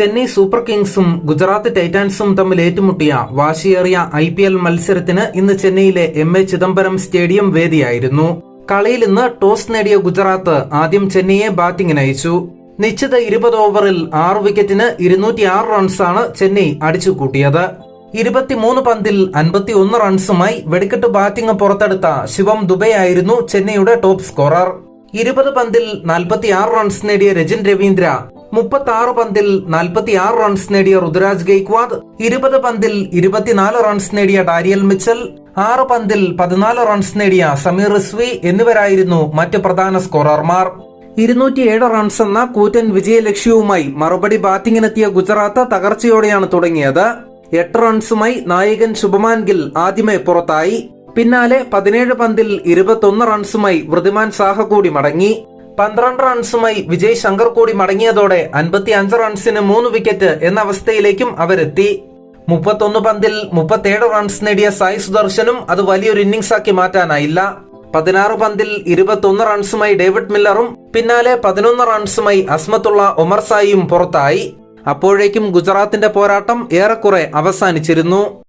Chennai super കിങ്സും ഗുജറാത്ത് ടൈറ്റാൻസും തമ്മിൽ ഏറ്റുമുട്ടിയ വാശിയേറിയ ഐ പി എൽ മത്സരത്തിന് ഇന്ന് ചെന്നൈയിലെ എം എ ചിദംബരം സ്റ്റേഡിയം വേദിയായിരുന്നു. കളിയിൽ ഇന്ന് ടോസ് നേടിയ ഗുജറാത്ത് ആദ്യം ചെന്നൈയെ ബാറ്റിംഗിന് അയച്ചു. നിശ്ചിത ഇരുപത് ഓവറിൽ ആറ് വിക്കറ്റിന് ഇരുന്നൂറ്റി ആറ് റൺസാണ് ചെന്നൈ അടിച്ചുകൂട്ടിയത്. ഇരുപത്തിമൂന്ന് പന്തിൽ അൻപത്തി ഒന്ന് റൺസുമായി വെടിക്കെട്ട് ബാറ്റിംഗ് പുറത്തെടുത്ത ശിവം ദുബൈ ആയിരുന്നു ചെന്നൈയുടെ ടോപ്പ് സ്കോറർ. ഇരുപത് പന്തിൽ നാൽപ്പത്തിയാറ് റൺസ് നേടിയ രജിൻ രവീന്ദ്ര മുപ്പത്തി ആറ് പന്തിൽ നാൽപ്പത്തി ആറ് റൺസ് നേടിയ ഋതുരാജ് ഗെയ്ക്വാദ് ഇരുപത് പന്തിൽ ഇരുപത്തിനാല് റൺസ് നേടിയ ഡാരിയൽ മിച്ചൽ ആറ് പന്തിൽ പതിനാല് റൺസ് നേടിയ സമീർ റിസ്വി എന്നിവരായിരുന്നു മറ്റ് പ്രധാന സ്കോറർമാർ. ഇരുന്നൂറ്റിയേഴ് റൺസ് എന്ന കൂറ്റൻ വിജയലക്ഷ്യവുമായി മറുപടി ബാറ്റിംഗിനെത്തിയ ഗുജറാത്ത് തകർച്ചയോടെയാണ് തുടങ്ങിയത്. എട്ട് റൺസുമായി നായകൻ ശുഭമാൻ ഗിൽ ആദ്യമേ പുറത്തായി. പിന്നാലെ പതിനേഴ് പന്തിൽ ഇരുപത്തൊന്ന് റൺസുമായി വൃതിമാൻ സാഹ കൂടി മടങ്ങി. പന്ത്രണ്ട് റൺസുമായി വിജയ് ശങ്കർ കൂടി മടങ്ങിയതോടെ അൻപത്തി അഞ്ച് റൺസിന് മൂന്ന് വിക്കറ്റ് എന്ന അവസ്ഥയിലേക്കും അവരെത്തി. മുപ്പത്തൊന്ന് പന്തിൽ മുപ്പത്തേഴ് റൺസ് നേടിയ സായി സുദർശനും അത് വലിയൊരു ഇന്നിംഗ്സ് ആക്കി മാറ്റാനായില്ല. പതിനാറ് പന്തിൽ ഇരുപത്തൊന്ന് റൺസുമായി ഡേവിഡ് മില്ലറും പിന്നാലെ പതിനൊന്ന് റൺസുമായി അസ്മത്തുള്ള ഒമർ സായിയും പുറത്തായി. അപ്പോഴേക്കും ഗുജറാത്തിന്റെ പോരാട്ടം ഏറെക്കുറെ അവസാനിച്ചിരുന്നു.